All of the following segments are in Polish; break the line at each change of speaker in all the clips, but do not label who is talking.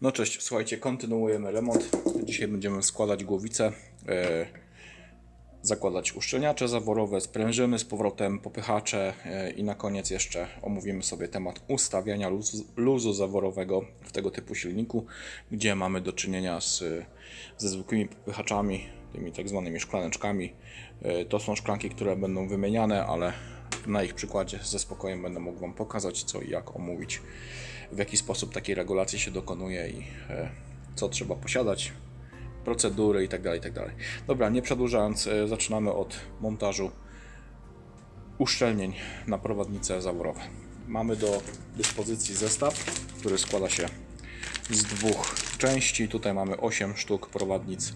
No cześć, słuchajcie, kontynuujemy remont. Dzisiaj będziemy składać głowicę, e, zakładać uszczelniacze zaworowe, sprężyny z powrotem, popychacze e, i na koniec jeszcze omówimy sobie temat ustawiania luzu, luzu zaworowego w tego typu silniku, gdzie mamy do czynienia z, ze zwykłymi popychaczami, tymi tak zwanymi szklaneczkami. E, to są szklanki, które będą wymieniane, ale na ich przykładzie ze spokojem będę mógł Wam pokazać co i jak omówić, w jaki sposób takiej regulacji się dokonuje i e, co trzeba posiadać, procedury itd. itd. Dobra, nie przedłużając, e, zaczynamy od montażu uszczelnień na prowadnice zaworowe. Mamy do dyspozycji zestaw, który składa się z dwóch części. Tutaj mamy 8 sztuk prowadnic,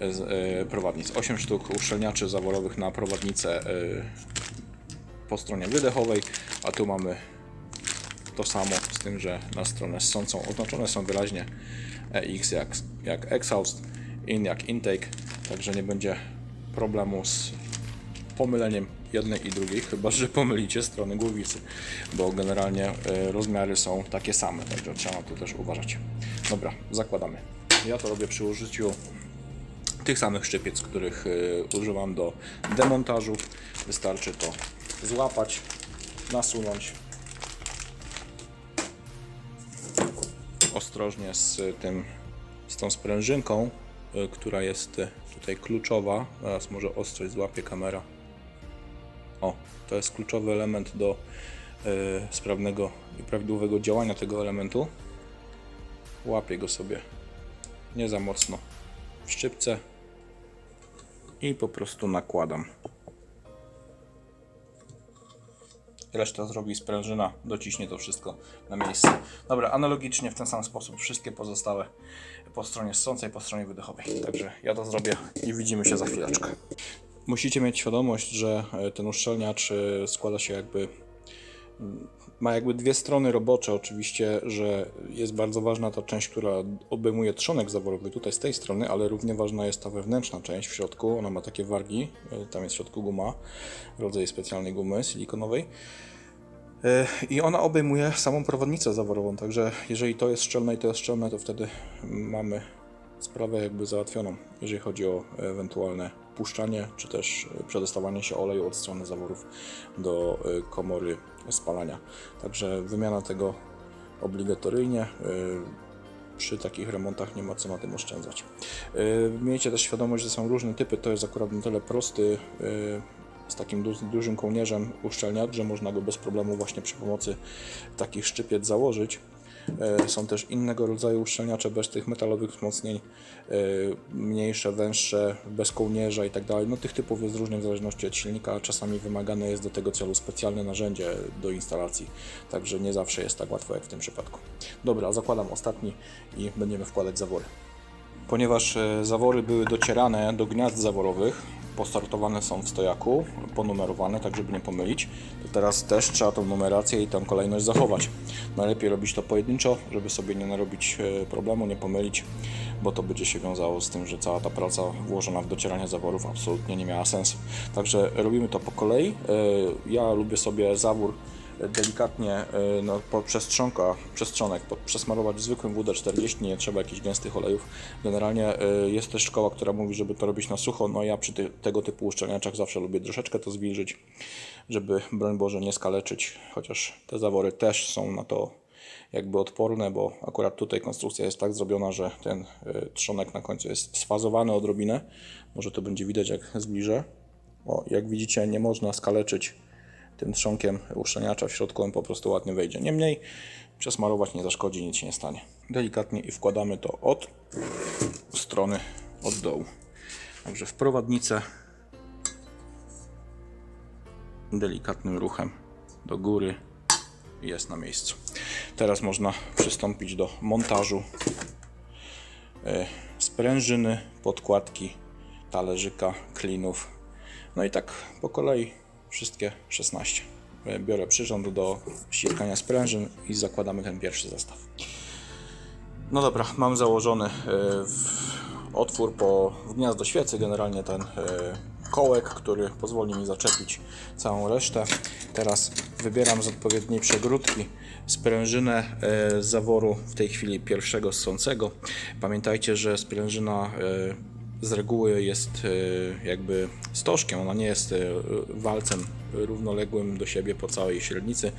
e, prowadnic 8 sztuk uszczelniaczy zaworowych na prowadnicę po stronie wydechowej, a tu mamy to samo, tym, że na stronę ssącą oznaczone są wyraźnie EX jak, jak exhaust, IN jak intake, także nie będzie problemu z pomyleniem jednej i drugiej, chyba że pomylicie strony głowicy, bo generalnie e, rozmiary są takie same, także trzeba to też uważać. Dobra, zakładamy. Ja to robię przy użyciu tych samych szczypiec, których y, używam do demontażu. Wystarczy to złapać, nasunąć ostrożnie z tym, z tą sprężynką, y, która jest tutaj kluczowa. Teraz może ostrość złapie kamera. O, to jest kluczowy element do y, sprawnego i prawidłowego działania tego elementu. Łapię go sobie nie za mocno w szczypce i po prostu nakładam. Resztę zrobi sprężyna, dociśnie to wszystko na miejsce. Dobra, analogicznie w ten sam sposób wszystkie pozostałe po stronie ssącej, po stronie wydechowej. Także ja to zrobię i widzimy się za chwileczkę. Musicie mieć świadomość, że e, ten uszczelniacz e, składa się jakby ma jakby dwie strony robocze, oczywiście, że jest bardzo ważna ta część, która obejmuje trzonek zaworowy tutaj z tej strony, ale równie ważna jest ta wewnętrzna część w środku. Ona ma takie wargi, e, tam jest w środku guma, rodzaj specjalnej gumy silikonowej. E, I ona obejmuje samą prowadnicę zaworową, także jeżeli to jest szczelne i to jest szczelne, to wtedy mamy sprawę jakby załatwioną, jeżeli chodzi o ewentualne puszczanie, czy też przedostawanie się oleju od strony zaworów do e, komory spalania. Także wymiana tego obligatoryjnie. e, Przy takich remontach nie ma co na tym oszczędzać. Miejcie też świadomość, że są różne typy. To jest akurat na tyle prosty z takim du- dużym kołnierzem uszczelniacz, że można go bez problemu właśnie przy pomocy takich szczypiec założyć. E, Są też innego rodzaju uszczelniacze bez tych metalowych wzmocnień, e, mniejsze, węższe, bez kołnierza i tak. No tych typów jest różnie w zależności od silnika, a czasami wymagane jest do tego celu specjalne narzędzie do instalacji, także nie zawsze jest tak łatwo jak w tym przypadku. Dobra, zakładam ostatni i będziemy wkładać zawory. Ponieważ e, zawory były docierane do gniazd zaworowych, postartowane są w stojaku, ponumerowane, tak żeby nie pomylić, to teraz też trzeba tą numerację i tą kolejność zachować. Najlepiej robić to pojedynczo, żeby sobie nie narobić e, problemu, nie pomylić, bo to będzie się wiązało z tym, że cała ta praca włożona w docieranie zaworów absolutnie nie miała sensu. Także robimy to po kolei. E, Ja lubię sobie zawór delikatnie e, no, po przestrzonka, przestrzonek przesmarować zwykłym WD-40, nie trzeba jakichś gęstych olejów. Generalnie e, jest też szkoła, która mówi, żeby to robić na sucho, no ja przy tego typu uszczelniaczach zawsze lubię troszeczkę to zwilżyć, żeby broń Boże nie skaleczyć, chociaż te zawory też są na to jakby odporne, bo akurat tutaj konstrukcja jest tak zrobiona, że ten e, trzonek na końcu jest sfazowany odrobinę. Może to będzie widać jak zbliżę. O, jak widzicie nie można skaleczyć tym trzonkiem uszczelniacza w środku on po prostu ładnie wejdzie. Niemniej przesmarować nie zaszkodzi, nic się nie stanie. Delikatnie i wkładamy to od strony od dołu. Także w prowadnicę delikatnym ruchem do góry jest na miejscu. Teraz można przystąpić do montażu e, sprężyny, podkładki, talerzyka, klinów. No i tak po kolei wszystkie 16. E, Biorę przyrząd do ściskania sprężyn i zakładamy ten pierwszy zestaw. No dobra, mam założony e, otwór po gniazdo świecy. Generalnie ten e, kołek, który pozwoli mi zaczepić całą resztę. Teraz wybieram z odpowiedniej przegródki sprężynę zaworu w tej chwili pierwszego ssącego. Pamiętajcie, że sprężyna z reguły jest e, jakby stożkiem, ona nie jest e, walcem równoległym do siebie po całej średnicy.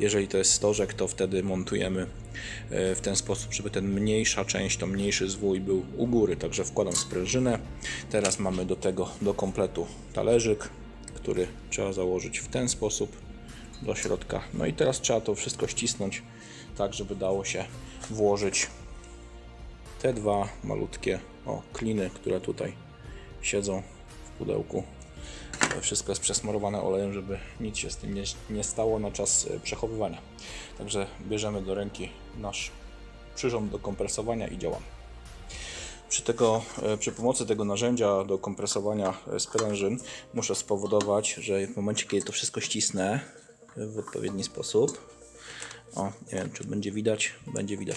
Jeżeli to jest stożek, to wtedy montujemy e, w ten sposób, żeby ten mniejsza część, to mniejszy zwój był u góry. Także wkładam sprężynę. Teraz mamy do tego do kompletu talerzyk, który trzeba założyć w ten sposób do środka. No i teraz trzeba to wszystko ścisnąć tak, żeby dało się włożyć te dwa malutkie o, kliny, które tutaj siedzą w pudełku. To Wszystko jest przesmarowane olejem, żeby nic się z tym nie, nie stało na czas e, przechowywania. Także bierzemy do ręki nasz przyrząd do kompresowania i działamy. Przy, tego, e, przy pomocy tego narzędzia do kompresowania e, sprężyn muszę spowodować, że w momencie, kiedy to wszystko ścisnę w odpowiedni sposób, o, nie wiem, czy będzie widać. Będzie widać.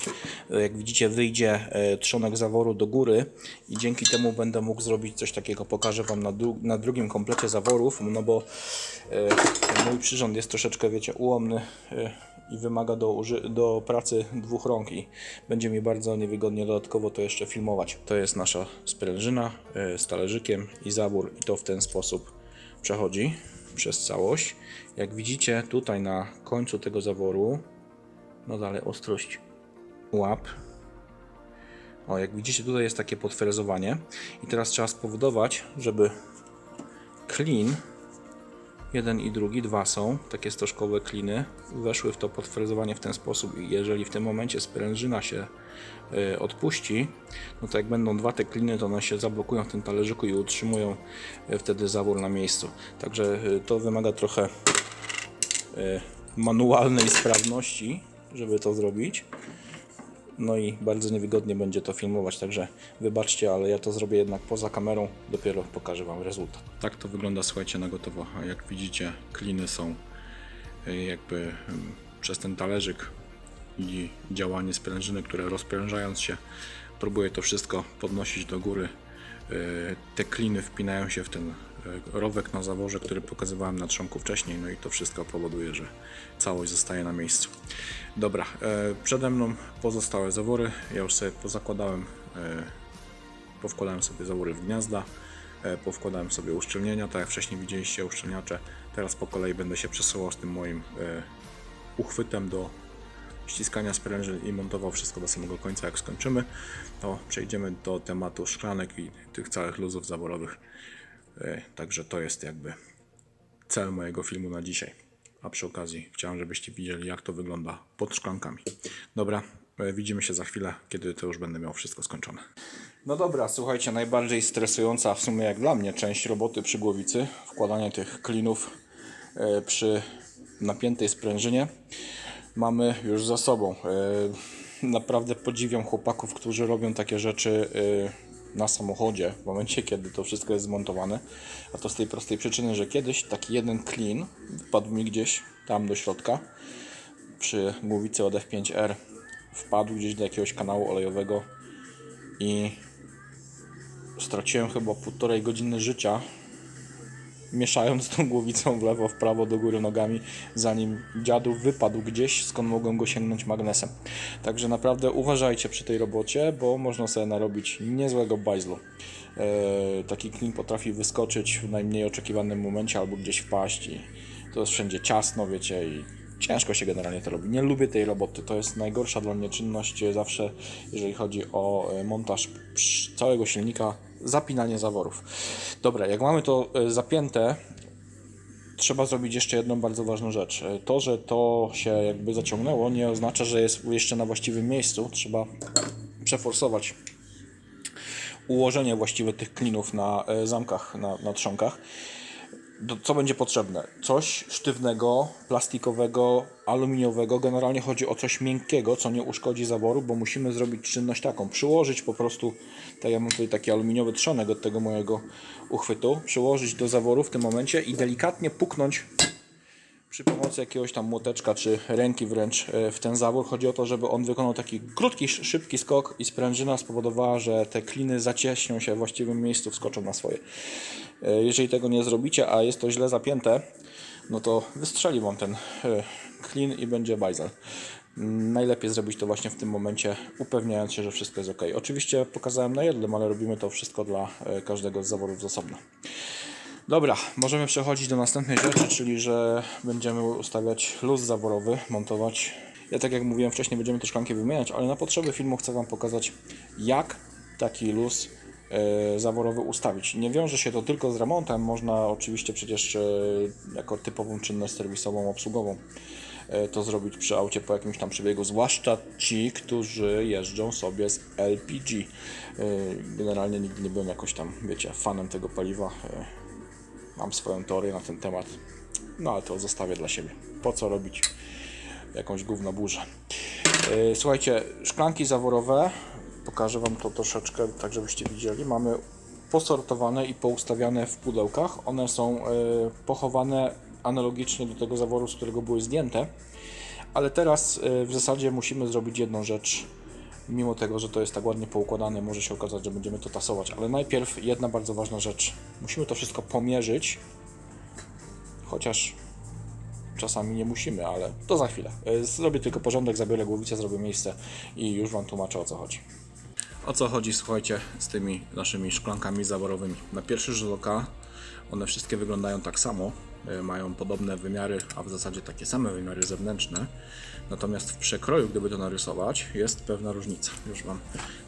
E, Jak widzicie, wyjdzie e, trzonek zaworu do góry i dzięki temu będę mógł zrobić coś takiego. Pokażę Wam na, dru na drugim komplecie zaworów, no bo e, mój przyrząd jest troszeczkę, wiecie, ułomny i wymaga do, do pracy dwóch rąk i będzie mi bardzo niewygodnie dodatkowo to jeszcze filmować. To jest nasza sprężyna z talerzykiem i zawór i to w ten sposób przechodzi przez całość. Jak widzicie tutaj na końcu tego zaworu no dalej ostrość łap. O, jak widzicie, tutaj jest takie potwierdzenie. I teraz trzeba spowodować, żeby klin, jeden i drugi, dwa są, takie stożkowe kliny, weszły w to potwierdzenie w ten sposób. I jeżeli w tym momencie sprężyna się y, odpuści, no to jak będą dwa te kliny, to one się zablokują w tym talerzyku i utrzymują y, wtedy zawór na miejscu. Także y, to wymaga trochę y, manualnej sprawności, żeby to zrobić. No i bardzo niewygodnie będzie to filmować, także wybaczcie, ale ja to zrobię jednak poza kamerą, dopiero pokażę Wam rezultat. Tak to wygląda, słuchajcie, na gotowo. Jak widzicie, kliny są y, jakby mm, przez ten talerzyk i działanie sprężyny, które rozprężając się, próbuje to wszystko podnosić do góry. Y, Te kliny wpinają się w ten rowek na zaworze, który pokazywałem na trzonku wcześniej, no i to wszystko powoduje, że całość zostaje na miejscu. Dobra, e, przede mną pozostałe zawory. Ja już sobie pozakładałem, e, powkładałem sobie zawory w gniazda, e, powkładałem sobie uszczelnienia, tak jak wcześniej widzieliście uszczelniacze. Teraz po kolei będę się przesuwał z tym moim e, uchwytem do ściskania sprężyn i montował wszystko do samego końca. Jak skończymy, to przejdziemy do tematu szklanek i tych całych luzów zaworowych. E, Także to jest jakby cel mojego filmu na dzisiaj. A przy okazji chciałem, żebyście widzieli, jak to wygląda pod szklankami. Dobra, e, widzimy się za chwilę, kiedy to już będę miał wszystko skończone. No dobra, słuchajcie, najbardziej stresująca w sumie jak dla mnie część roboty przy głowicy, wkładanie tych klinów e, przy napiętej sprężynie, mamy już za sobą. Naprawdę podziwiam chłopaków, którzy robią takie rzeczy na samochodzie w momencie, kiedy to wszystko jest zmontowane. A to z tej prostej przyczyny, że kiedyś taki jeden klin wpadł mi gdzieś tam do środka przy głowicy od F5R. Wpadł gdzieś do jakiegoś kanału olejowego i straciłem chyba półtorej godziny życia mieszając tą głowicą w lewo, w prawo, do góry nogami, zanim dziadu wypadł gdzieś, skąd mogłem go sięgnąć magnesem. Także naprawdę uważajcie przy tej robocie, bo można sobie narobić niezłego bajzlu. E, taki klin potrafi wyskoczyć w najmniej oczekiwanym momencie albo gdzieś wpaść i to jest wszędzie ciasno, wiecie, i ciężko się generalnie to robi. Nie lubię tej roboty, to jest najgorsza dla mnie czynność e, zawsze, jeżeli chodzi o e, montaż całego silnika, zapinanie zaworów. Dobra, jak mamy to e, zapięte, trzeba zrobić jeszcze jedną bardzo ważną rzecz. E, To, że to się jakby zaciągnęło, nie oznacza, że jest jeszcze na właściwym miejscu. Trzeba przeforsować ułożenie właściwe tych klinów na e, zamkach, na, na trzonkach. Do, co będzie potrzebne? Coś sztywnego, plastikowego, aluminiowego. Generalnie chodzi o coś miękkiego, co nie uszkodzi zaworu, bo musimy zrobić czynność taką. Przyłożyć po prostu, tak ja mam tutaj taki aluminiowy trzonek od tego mojego uchwytu, przyłożyć do zaworu w tym momencie i delikatnie puknąć przy pomocy jakiegoś tam młoteczka czy ręki wręcz e, w ten zawór. Chodzi o to, żeby on wykonał taki krótki, sz- szybki skok i sprężyna spowodowała, że te kliny zacieśnią się w właściwym miejscu, wskoczą na swoje. E, Jeżeli tego nie zrobicie, a jest to źle zapięte, no to wystrzeli Wam ten e, klin i będzie bajzel. Mm, Najlepiej zrobić to właśnie w tym momencie, upewniając się, że wszystko jest ok. Oczywiście pokazałem na jednym, ale robimy to wszystko dla każdego z zaworów z osobna. Dobra, możemy przechodzić do następnej rzeczy, czyli że będziemy ustawiać luz zaworowy, montować. Ja tak jak mówiłem wcześniej, będziemy te szklanki wymieniać, ale na potrzeby filmu chcę Wam pokazać, jak taki luz e, zaworowy ustawić. Nie wiąże się to tylko z remontem, można oczywiście przecież e, jako typową czynność serwisową, obsługową e, to zrobić przy aucie po jakimś tam przebiegu, zwłaszcza ci, którzy jeżdżą sobie z LPG. Generalnie nigdy nie byłem jakoś tam, wiecie, fanem tego paliwa. E, Mam swoją teorię na ten temat, no ale to zostawię dla siebie. Po co robić jakąś gówno burzę? Yy, Słuchajcie, szklanki zaworowe, pokażę Wam to troszeczkę, tak żebyście widzieli. Mamy posortowane i poustawiane w pudełkach. One są yy, pochowane analogicznie do tego zaworu, z którego były zdjęte. Ale teraz yy, w zasadzie musimy zrobić jedną rzecz. Mimo tego, że to jest tak ładnie poukładane, może się okazać, że będziemy to tasować. Ale najpierw jedna bardzo ważna rzecz. Musimy to wszystko pomierzyć. Chociaż czasami nie musimy, ale to za chwilę. Y, Zrobię tylko porządek, zabiorę głowicę, zrobię miejsce i już Wam tłumaczę o co chodzi. O co chodzi, słuchajcie, z tymi naszymi szklankami zaworowymi. Na pierwszy rzut oka one wszystkie wyglądają tak samo, mają podobne wymiary, a w zasadzie takie same wymiary zewnętrzne. Natomiast w przekroju, gdyby to narysować, jest pewna różnica. Już Wam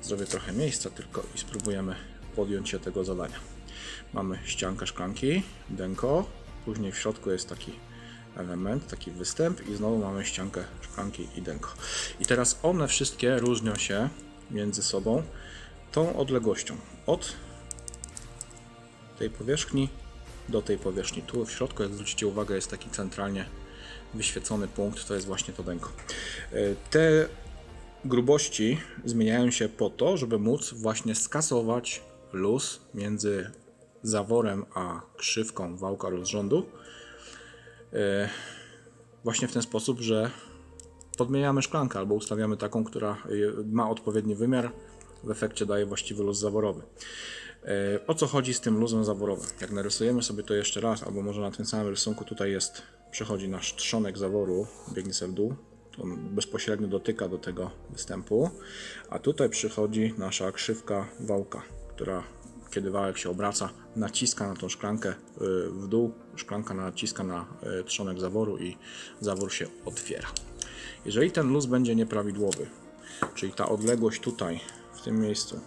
zrobię trochę miejsca tylko i spróbujemy podjąć się tego zadania. Mamy ściankę szklanki, denko, później w środku jest taki element, taki występ i znowu mamy ściankę szklanki i denko. I teraz one wszystkie różnią się między sobą tą odległością od tej powierzchni do tej powierzchni. Tu w środku, jak zwrócicie uwagę, jest taki centralnie wyświecony punkt, to jest właśnie to denko. E, Te grubości zmieniają się po to, żeby móc właśnie skasować luz między zaworem a krzywką wałka rozrządu. E, Właśnie w ten sposób, że podmieniamy szklankę albo ustawiamy taką, która ma odpowiedni wymiar, w efekcie daje właściwy luz zaworowy. E, O co chodzi z tym luzem zaworowym? Jak narysujemy sobie to jeszcze raz, albo może na tym samym rysunku tutaj jest, przechodzi nasz trzonek zaworu, biegnie w dół, on bezpośrednio dotyka do tego występu, a tutaj przychodzi nasza krzywka wałka, która kiedy wałek się obraca, naciska na tą szklankę y, w dół, szklanka naciska na y, trzonek zaworu i zawór się otwiera. Jeżeli ten luz będzie nieprawidłowy, czyli ta odległość tutaj, w tym miejscu,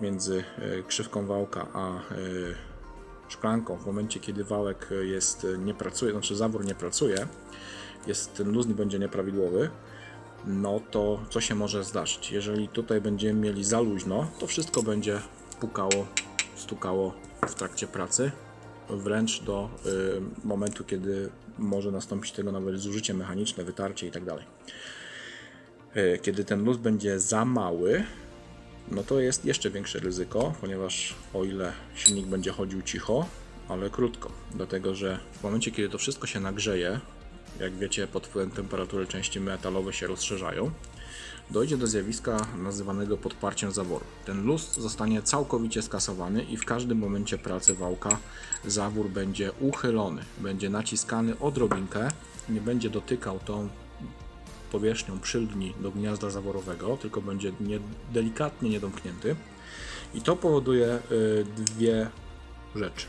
między y, krzywką wałka a y, szklanką, w momencie kiedy wałek y, jest, nie pracuje, znaczy zawór nie pracuje, jest ten luz nie będzie nieprawidłowy, no to co się może zdarzyć? Jeżeli tutaj będziemy mieli za luźno, to wszystko będzie pukało, stukało w trakcie pracy, wręcz do y, momentu, kiedy może nastąpić tego nawet zużycie mechaniczne, wytarcie itd. Y, Kiedy ten luz będzie za mały, no to jest jeszcze większe ryzyko, ponieważ o ile silnik będzie chodził cicho, ale krótko, dlatego że w momencie, kiedy to wszystko się nagrzeje, jak wiecie, pod wpływem temperatury części metalowe się rozszerzają, dojdzie do zjawiska nazywanego podparciem zaworu. Ten luz zostanie całkowicie skasowany i w każdym momencie pracy wałka zawór będzie uchylony, będzie naciskany odrobinkę, nie będzie dotykał tą powierzchnią przyldni do gniazda zaworowego, tylko będzie nie, delikatnie niedomknięty. I to powoduje y, dwie rzeczy,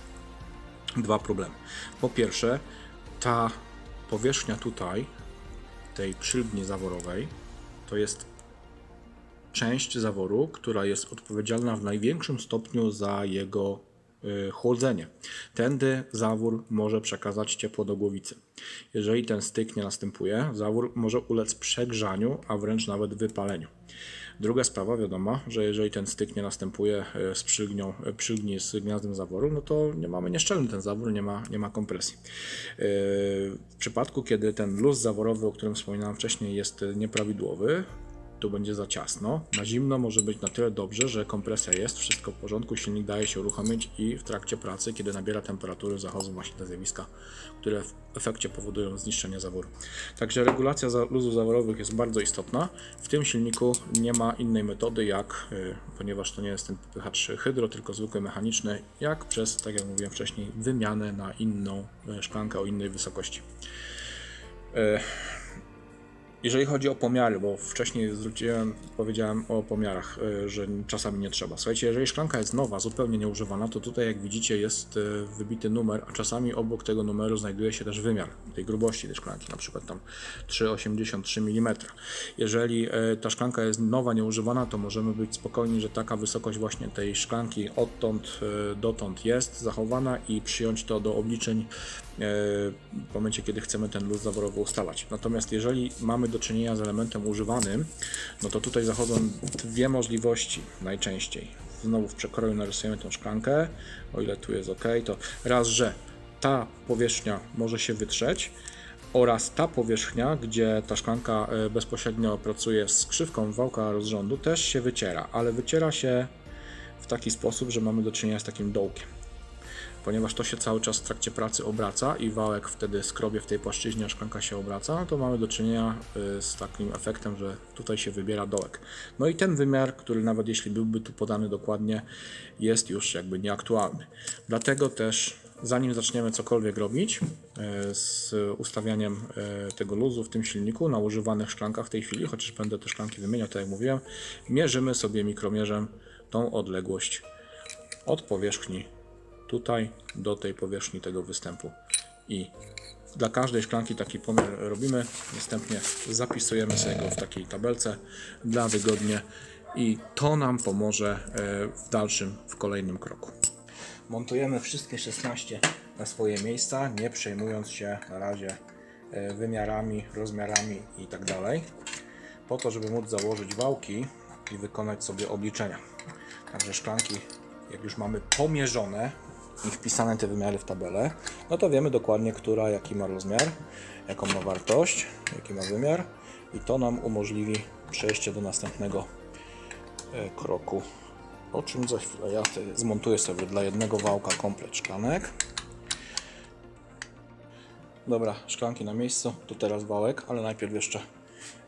dwa problemy. Po pierwsze, ta powierzchnia tutaj, tej przyldni zaworowej, to jest część zaworu, która jest odpowiedzialna w największym stopniu za jego chłodzenie. Tędy zawór może przekazać ciepło do głowicy. Jeżeli ten styk nie następuje, zawór może ulec przegrzaniu, a wręcz nawet wypaleniu. Druga sprawa, wiadomo, że jeżeli ten styk nie następuje y, z przylgnią, y, przylgni z gniazdem zaworu, no to nie mamy nieszczelny ten zawór, nie ma, nie ma kompresji. W przypadku, kiedy ten luz zaworowy, o którym wspominałem wcześniej, jest y, nieprawidłowy, tu będzie za ciasno. Na zimno może być na tyle dobrze, że kompresja jest, wszystko w porządku, silnik daje się uruchomić i w trakcie pracy, kiedy nabiera temperatury, zachodzą właśnie te zjawiska, które w efekcie powodują zniszczenie zaworu. Także regulacja luzów zaworowych jest bardzo istotna. W tym silniku nie ma innej metody, jak, y, ponieważ to nie jest ten PH3 hydro, tylko zwykły mechaniczny, jak przez, tak jak mówiłem wcześniej, wymianę na inną y, szklankę o innej wysokości. Jeżeli chodzi o pomiary, bo wcześniej zwróciłem, powiedziałem o pomiarach, y, że czasami nie trzeba. Słuchajcie, jeżeli szklanka jest nowa, zupełnie nieużywana, to tutaj jak widzicie jest y, wybity numer, a czasami obok tego numeru znajduje się też wymiar tej grubości tej szklanki, na przykład tam 3,83 mm. Jeżeli y, ta szklanka jest nowa, nieużywana, to możemy być spokojni, że taka wysokość właśnie tej szklanki odtąd dotąd jest zachowana i przyjąć to do obliczeń e, w momencie, kiedy chcemy ten luz zaworowy ustalać. Natomiast jeżeli mamy do czynienia z elementem używanym, no to tutaj zachodzą dwie możliwości najczęściej. Znowu w przekroju narysujemy tą szklankę, o ile tu jest ok, to raz, że ta powierzchnia może się wytrzeć, oraz ta powierzchnia, gdzie ta szklanka e, bezpośrednio pracuje z krzywką wałka rozrządu, też się wyciera, ale wyciera się w taki sposób, że mamy do czynienia z takim dołkiem ponieważ to się cały czas w trakcie pracy obraca i wałek wtedy skrobie w tej płaszczyźnie, a szklanka się obraca, no to mamy do czynienia y, z takim efektem, że tutaj się wybiera dołek. No i ten wymiar, który nawet jeśli byłby tu podany dokładnie, jest już jakby nieaktualny. Dlatego też zanim zaczniemy cokolwiek robić y, z ustawianiem y, tego luzu w tym silniku na używanych szklankach w tej chwili, chociaż będę te szklanki wymieniał, tak jak mówiłem, mierzymy sobie mikromierzem tą odległość od powierzchni tutaj do tej powierzchni tego występu. I dla każdej szklanki taki pomiar robimy, następnie zapisujemy sobie go w takiej tabelce dla wygodnie i to nam pomoże e, w dalszym, w kolejnym kroku. Montujemy wszystkie 16 na swoje miejsca, nie przejmując się na razie e, wymiarami, rozmiarami i tak po to, żeby móc założyć wałki i wykonać sobie obliczenia. Także szklanki, jak już mamy pomierzone i wpisane te wymiary w tabelę, no to wiemy dokładnie, która jaki ma rozmiar, jaką ma wartość, jaki ma wymiar i to nam umożliwi przejście do następnego e, kroku, o czym za chwilę. Ja zmontuję sobie dla jednego wałka komplet szklanek. Dobra, szklanki na miejscu, tu teraz wałek, ale najpierw jeszcze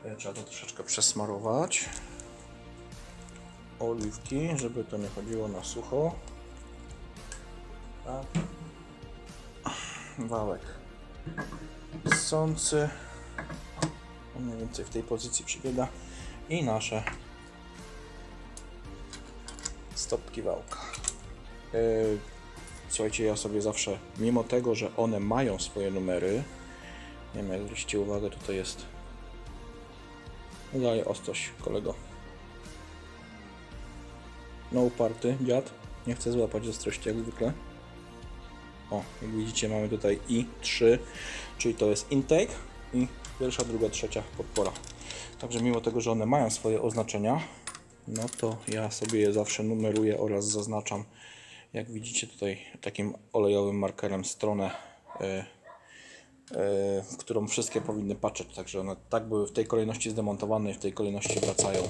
e, trzeba to troszeczkę przesmarować oliwki, żeby to nie chodziło na sucho. Wałek sący. On mniej więcej w tej pozycji przybiega. I nasze stopki wałka. Yy, Słuchajcie, ja sobie zawsze, mimo tego, że one mają swoje numery, nie wiem jak zwrócicie uwagę, tutaj jest daje ostrość kolego. No uparty dziad, nie chce złapać ostrości jak zwykle. O, jak widzicie mamy tutaj i3, czyli to jest intake i pierwsza, druga, trzecia podpora. Także mimo tego, że one mają swoje oznaczenia, no to ja sobie je zawsze numeruję oraz zaznaczam, jak widzicie tutaj takim olejowym markerem stronę, e, e, w którą wszystkie powinny patrzeć. Także one tak były w tej kolejności zdemontowane i w tej kolejności wracają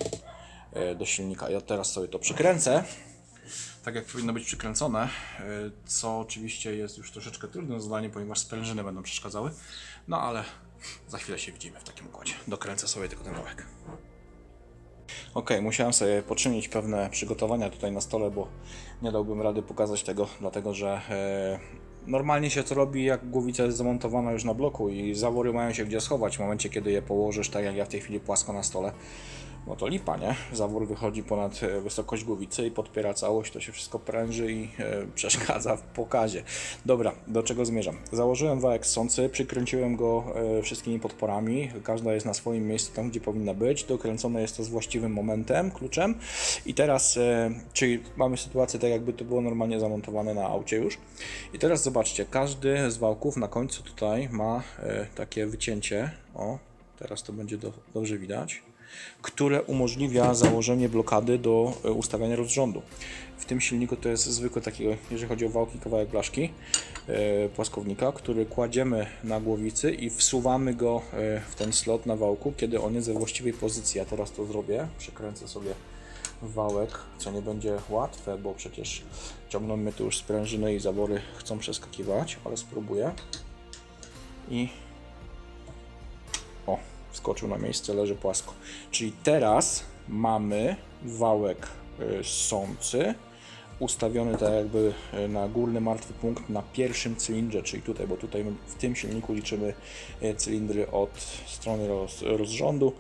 e, do silnika. Ja teraz sobie to przykręcę tak jak powinno być przykręcone, y, co oczywiście jest już troszeczkę trudne zadanie, ponieważ sprężyny będą przeszkadzały. No ale za chwilę się widzimy w takim układzie. Dokręcę sobie tylko ten wałek. Ok, musiałem sobie poczynić pewne przygotowania tutaj na stole, bo nie dałbym rady pokazać tego, dlatego że e, normalnie się to robi jak głowica jest zamontowana już na bloku i zawory mają się gdzie schować w momencie, kiedy je położysz, tak jak ja w tej chwili płasko na stole. No to lipa, nie? Zawór wychodzi ponad e, wysokość głowicy i podpiera całość, to się wszystko pręży i e, przeszkadza w pokazie. Dobra, do czego zmierzam? Założyłem wałek sący, przykręciłem go e, wszystkimi podporami, każda jest na swoim miejscu tam, gdzie powinna być, dokręcone jest to z właściwym momentem, kluczem i teraz, e, czyli mamy sytuację tak jakby to było normalnie zamontowane na aucie już i teraz zobaczcie, każdy z wałków na końcu tutaj ma e, takie wycięcie, o, teraz to będzie do, dobrze widać, które umożliwia założenie blokady do e, ustawiania rozrządu. W tym silniku to jest zwykły taki, jeżeli chodzi o wałki, kawałek blaszki. e, płaskownika, który kładziemy na głowicy i wsuwamy go e, w ten slot na wałku, kiedy on jest we właściwej pozycji. Ja teraz to zrobię. Przykręcę sobie wałek, co nie będzie łatwe, bo przecież ciągną mnie tu już sprężyny i zawory chcą przeskakiwać, ale spróbuję. I wskoczył na miejsce, leży płasko. Czyli teraz mamy wałek y, sący ustawiony tak jakby y, na górny martwy punkt na pierwszym cylindrze, czyli tutaj, bo tutaj w tym silniku liczymy y, cylindry od strony roz, rozrządu.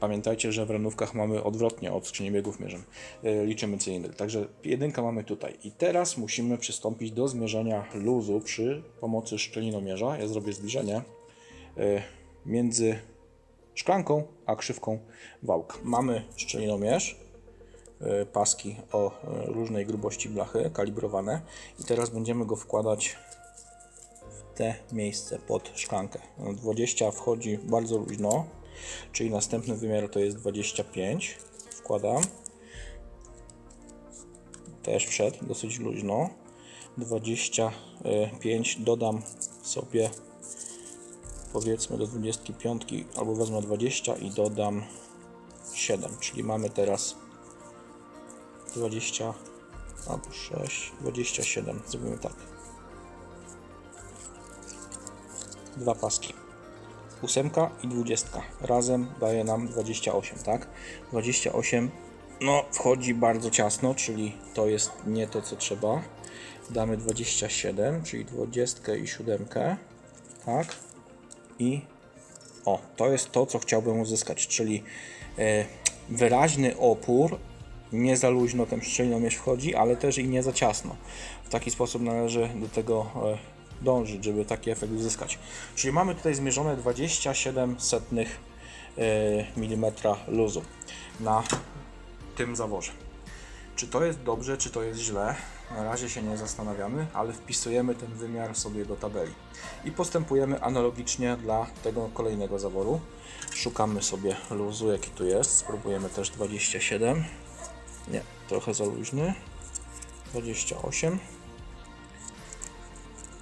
Pamiętajcie, że w renówkach mamy odwrotnie od skrzyni biegów mierzem. Y, Liczymy cylindry. Także jedynka mamy tutaj. I teraz musimy przystąpić do zmierzenia luzu przy pomocy szczelinomierza. Ja zrobię zbliżenie między szklanką a krzywką wałka. Mamy szczelinomierz, y, paski o y, różnej grubości blachy kalibrowane i teraz będziemy go wkładać w te miejsce pod szklankę. No, 20 wchodzi bardzo luźno, czyli następny wymiar to jest 25. Wkładam. Też wszedł dosyć luźno. 25 dodam sobie powiedzmy do 25 albo wezmę 20 i dodam 7, czyli mamy teraz 20 albo 6, 27. Zrobimy tak. Dwa paski. Ósemka i dwudziestka. Razem daje nam 28, tak? 28 no wchodzi bardzo ciasno, czyli to jest nie to co trzeba. Damy 27, czyli 20 i 7, tak? I o, to jest to, co chciałbym uzyskać, czyli e, wyraźny opór, nie za luźno ten szczelinomierz wchodzi, ale też i nie za ciasno. W taki sposób należy do tego e, dążyć, żeby taki efekt uzyskać. Czyli mamy tutaj zmierzone 27 setnych milimetra luzu na tym zaworze. Czy to jest dobrze, czy to jest źle? Na razie się nie zastanawiamy, ale wpisujemy ten wymiar sobie do tabeli. I postępujemy analogicznie dla tego kolejnego zaworu. Szukamy sobie luzu, jaki tu jest. Spróbujemy też 27. Nie, trochę za luźny. 28.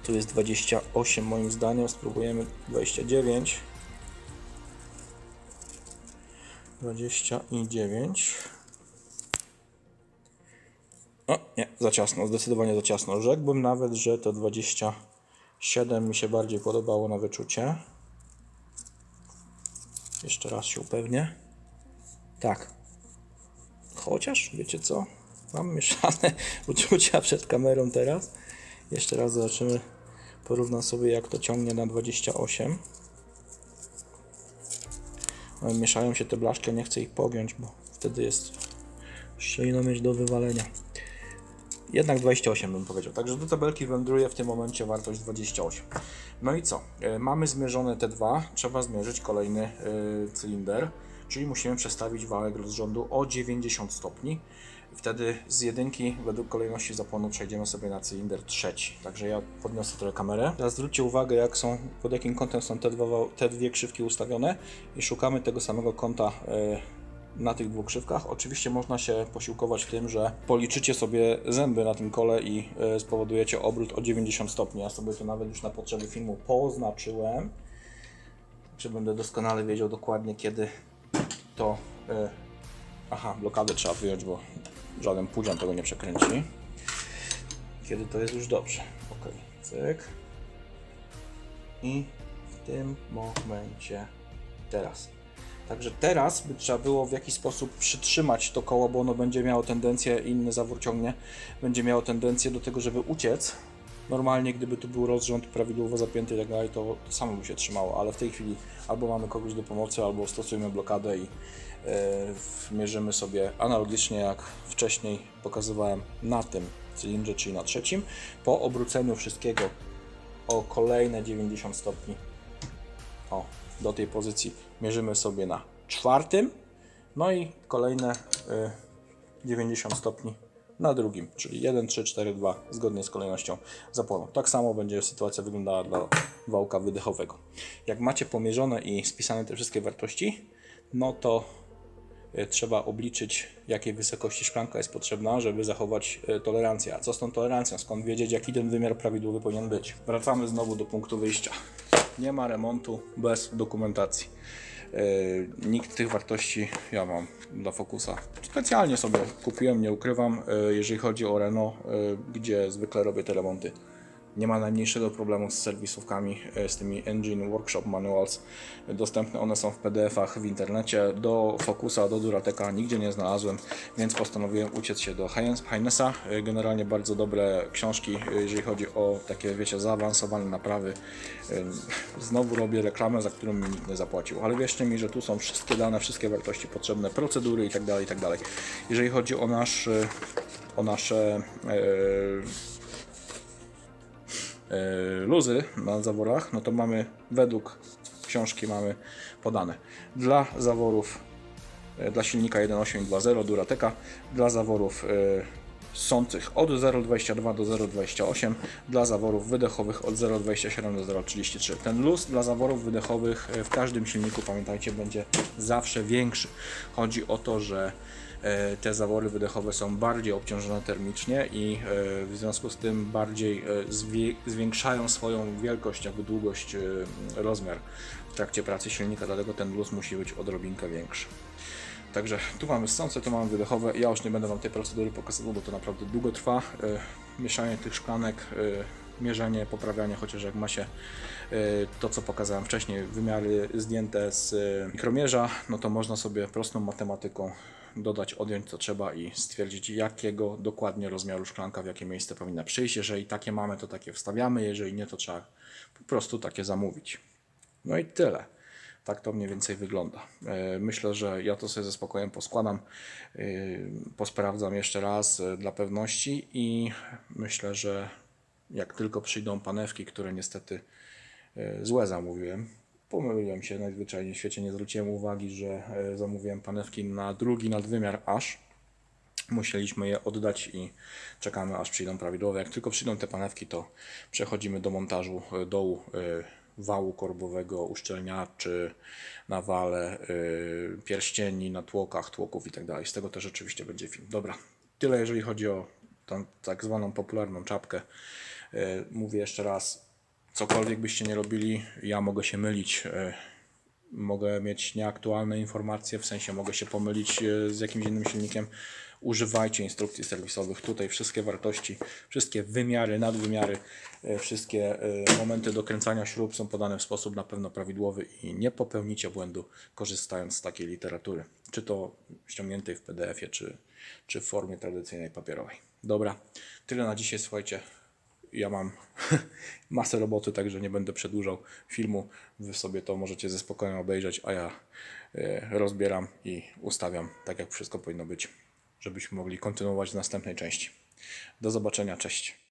Tu jest 28 moim zdaniem. Spróbujemy 29. 29. O, nie, za ciasno, zdecydowanie za ciasno. Rzekłbym nawet, że to 27 mi się bardziej podobało na wyczucie. Jeszcze raz się upewnię. Tak. Chociaż, wiecie co? Mam mieszane uczucia przed kamerą teraz. Jeszcze raz zobaczymy. Porównam sobie, jak to ciągnie na 28. No, mieszają się te blaszki, nie chcę ich pogiąć, bo wtedy jest szczelino mieć do wywalenia. Jednak 28 bym powiedział. Także do tabelki wędruje w tym momencie wartość 28. No i co? E, Mamy zmierzone te dwa. Trzeba zmierzyć kolejny e, cylinder, czyli musimy przestawić wałek rozrządu o 90 stopni. Wtedy z jedynki według kolejności zapłonu przejdziemy sobie na cylinder trzeci. Także ja podniosę trochę kamerę. Teraz zwróćcie uwagę, jak są, pod jakim kątem są te, dwa, te dwie krzywki ustawione i szukamy tego samego kąta e, na tych dwóch krzywkach. Oczywiście można się posiłkować tym, że policzycie sobie zęby na tym kole i e, spowodujecie obrót o 90 stopni. Ja sobie to nawet już na potrzeby filmu poznaczyłem. Czy będę doskonale wiedział dokładnie kiedy to... E, aha, blokadę trzeba wyjąć, bo żaden pudzian tego nie przekręci. Kiedy to jest już dobrze. Ok, cyk. I w tym momencie teraz. Także teraz by trzeba było w jakiś sposób przytrzymać to koło, bo ono będzie miało tendencję, inny zawór ciągnie, będzie miało tendencję do tego, żeby uciec. Normalnie, gdyby tu był rozrząd prawidłowo zapięty i tak dalej, to, to samo by się trzymało, ale w tej chwili albo mamy kogoś do pomocy, albo stosujemy blokadę i e, mierzymy sobie analogicznie jak wcześniej pokazywałem na tym cylindrze, czyli na trzecim. Po obróceniu wszystkiego o kolejne 90 stopni o, do tej pozycji mierzymy sobie na czwartym, no i kolejne y, 90 stopni na drugim, czyli 1, 3, 4, 2, zgodnie z kolejnością zapłonu. Tak samo będzie sytuacja wyglądała dla wałka wydechowego. Jak macie pomierzone i spisane te wszystkie wartości, no to e, trzeba obliczyć, jakiej wysokości szklanka jest potrzebna, żeby zachować e, tolerancję. A co z tą tolerancją? Skąd wiedzieć, jaki ten wymiar prawidłowy powinien być? Wracamy znowu do punktu wyjścia. Nie ma remontu bez dokumentacji. E, Nikt tych wartości ja mam dla Focusa. Specjalnie sobie kupiłem, nie ukrywam, e, jeżeli chodzi o Renault, e, gdzie zwykle robię te remonty. Nie ma najmniejszego problemu z serwisówkami, e, z tymi Engine Workshop Manuals. Dostępne one są w PDF-ach w internecie. Do Focusa, do Durateka nigdzie nie znalazłem, więc postanowiłem uciec się do Heinesa. E, Generalnie bardzo dobre książki, e, jeżeli chodzi o takie, wiecie, zaawansowane naprawy. Znowu robię reklamę, za którą mi nikt nie zapłacił, ale wierzcie mi, że tu są wszystkie dane, wszystkie wartości potrzebne, procedury itd. itd. Jeżeli chodzi o nasz, o nasze e, luzy na zaworach, no to mamy według książki mamy podane dla zaworów e, dla silnika 1.8 i 2.0 Durateka, dla zaworów e, sących od 0,22 do 0,28, dla zaworów wydechowych od 0,27 do 0,33. Ten luz dla zaworów wydechowych e, w każdym silniku, pamiętajcie, będzie zawsze większy. Chodzi o to, że e, te zawory wydechowe są bardziej obciążone termicznie i e, w związku z tym bardziej e, zwiększają swoją wielkość, jakby długość, e, rozmiar w trakcie pracy silnika, dlatego ten luz musi być odrobinkę większy. Także tu mamy ssące, tu mamy wydechowe. Ja już nie będę Wam tej procedury pokazywał, bo to naprawdę długo trwa. E, mieszanie tych szklanek, e, mierzenie, poprawianie, chociaż jak ma się e, to, co pokazałem wcześniej, wymiary zdjęte z e, mikromierza, no to można sobie prostą matematyką dodać, odjąć co trzeba i stwierdzić, jakiego dokładnie rozmiaru szklanka w jakie miejsce powinna przyjść. Jeżeli takie mamy, to takie wstawiamy, jeżeli nie, to trzeba po prostu takie zamówić. No i tyle. Tak to mniej więcej wygląda. E, Myślę, że ja to sobie ze spokojem poskładam, e, posprawdzam jeszcze raz e, dla pewności i myślę, że jak tylko przyjdą panewki, które niestety złe zamówiłem, pomyliłem się najzwyczajniej w świecie, nie zwróciłem uwagi, że e, zamówiłem panewki na drugi nadwymiar aż, musieliśmy je oddać i czekamy aż przyjdą prawidłowe. Jak tylko przyjdą te panewki, to przechodzimy do montażu e, dołu e, wału korbowego, uszczelniaczy na wale, e, pierścieni na tłokach, tłoków i tak. Z tego też oczywiście będzie film. Dobra, tyle jeżeli chodzi o tą tak zwaną popularną czapkę. Mówię jeszcze raz, cokolwiek byście nie robili, ja mogę się mylić. e, mogę mieć nieaktualne informacje, w sensie mogę się pomylić e, z jakimś innym silnikiem. Używajcie instrukcji serwisowych. Tutaj wszystkie wartości, wszystkie wymiary, nadwymiary, e, wszystkie momenty dokręcania śrub są podane w sposób na pewno prawidłowy i nie popełnicie błędu korzystając z takiej literatury. Czy to ściągniętej w PDF-ie, czy, czy w formie tradycyjnej papierowej. Dobra, tyle na dzisiaj. Słuchajcie, ja mam masę roboty, także nie będę przedłużał filmu. Wy sobie to możecie ze spokojem obejrzeć, a ja e, rozbieram i ustawiam tak, jak wszystko powinno być, żebyśmy mogli kontynuować w następnej części. Do zobaczenia, cześć.